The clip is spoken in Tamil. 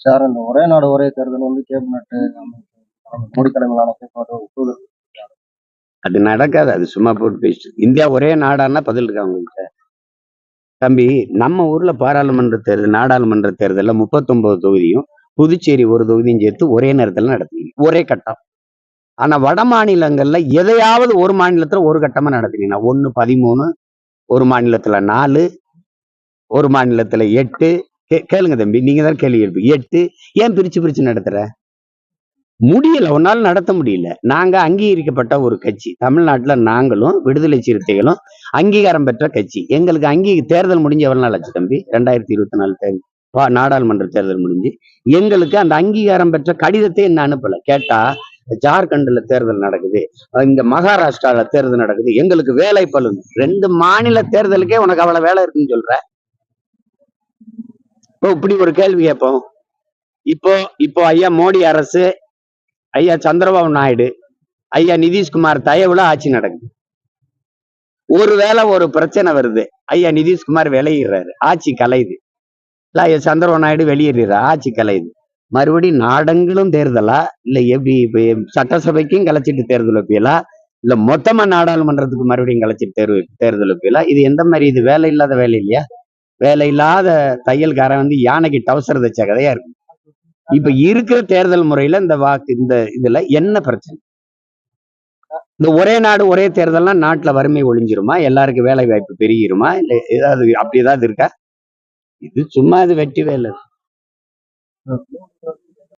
சார் அந்த ஒரே நாடு ஒரே தேர்தல் வந்து கேபினட் மோடி தலைமையிலான ஒப்புதல் அது நடக்காது. அது சும்மா போட்டு பேசிட்டு இந்தியா ஒரே நாடான்னா பதில் இருக்கா உங்கள்கிட்ட தம்பி நம்ம ஊர்ல பாராளுமன்ற தேர்தல் நாடாளுமன்ற தேர்தலில் முப்பத்தொன்பது தொகுதியும் புதுச்சேரி ஒரு தொகுதியும் சேர்த்து ஒரே நேரத்துல நடத்தினீங்க. ஒரே கட்டம். ஆனா வட மாநிலங்கள்ல எதையாவது ஒரு மாநிலத்துல ஒரு கட்டமா நடத்தினீங்கன்னா ஒன்னு பதிமூணு ஒரு மாநிலத்துல நாலு ஒரு மாநிலத்துல எட்டு கே- கேளுங்க தம்பி நீங்க தான் கேள்வி கேட்பி. எட்டு ஏன் பிரிச்சு பிரிச்சு நடத்துற? முடியல உன்னால நடத்த முடியல. நாங்க அங்கீகரிக்கப்பட்ட ஒரு கட்சி. தமிழ்நாட்டுல நாங்களும் விடுதலை சிறுத்தைகளும் அங்கீகாரம் பெற்ற கட்சி. எங்களுக்கு அங்கீ தேர்தல் முடிஞ்ச எவ்வளவு நாள் ஆச்சு தம்பி? ரெண்டாயிரத்தி இருபத்தி நாலு தேர்தல் பா- நாடாளுமன்ற தேர்தல் முடிஞ்சு. எங்களுக்கு அந்த அங்கீகாரம் பெற்ற கடிதத்தை என்ன அனுப்பல? கேட்டா ஜார்க்கண்ட்ல தேர்தல் நடக்குது. இங்க மகாராஷ்டிரால தேர்தல் நடக்குது. எங்களுக்கு வேலை பலு ரெண்டு மாநில தேர்தலுக்கே உனக்கு அவ்வளவு வேலை இருக்குன்னு சொல்ற? இப்போ இப்படி ஒரு கேள்வி கேட்போம். இப்போ இப்போ ஐயா மோடி அரசு ஐயா சந்திரபாபு நாயுடு ஐயா நிதிஷ்குமார் தயவுல ஆட்சி நடக்குது. ஒருவேளை ஒரு பிரச்சனை வருது. ஐயா நிதிஷ்குமார் விளையிடுறாரு ஆட்சி கலையுது. இல்ல ஐயா சந்திரபாபு நாயுடு வெளியேறாரு ஆட்சி கலையுது. மறுபடியும் நாடங்களும் தேர்தலா? இல்ல எப்படி சட்டசபைக்கும் கலைச்சிட்டு தேர்தல் வைப்பீங்களா? இல்ல மொத்தமா நாடாளுமன்றத்துக்கு மறுபடியும் கலைச்சிட்டு தேர்வு தேர்தல் வைப்பீங்களா? இது எந்த மாதிரி? இது வேலை இல்லாத வேலை இல்லையா? வேலை இல்லாத தையல்காரன் வந்து யானைக்கு டவுசர் தச்ச கதையா இருக்கும். இப்ப இருக்கிற தேர்தல் முறையில இந்த வாக்கு இந்த இதுல என்ன பிரச்சனை? இந்த ஒரே நாடு ஒரே தேர்தல்னா நாட்டுல வறுமை ஒழிஞ்சிருமா? எல்லாருக்கும் வேலை வாய்ப்பு பெருகிருமா? இல்ல ஏதாவது அப்படி ஏதாவது இருக்கா? இது சும்மா இது வெட்டி வேலை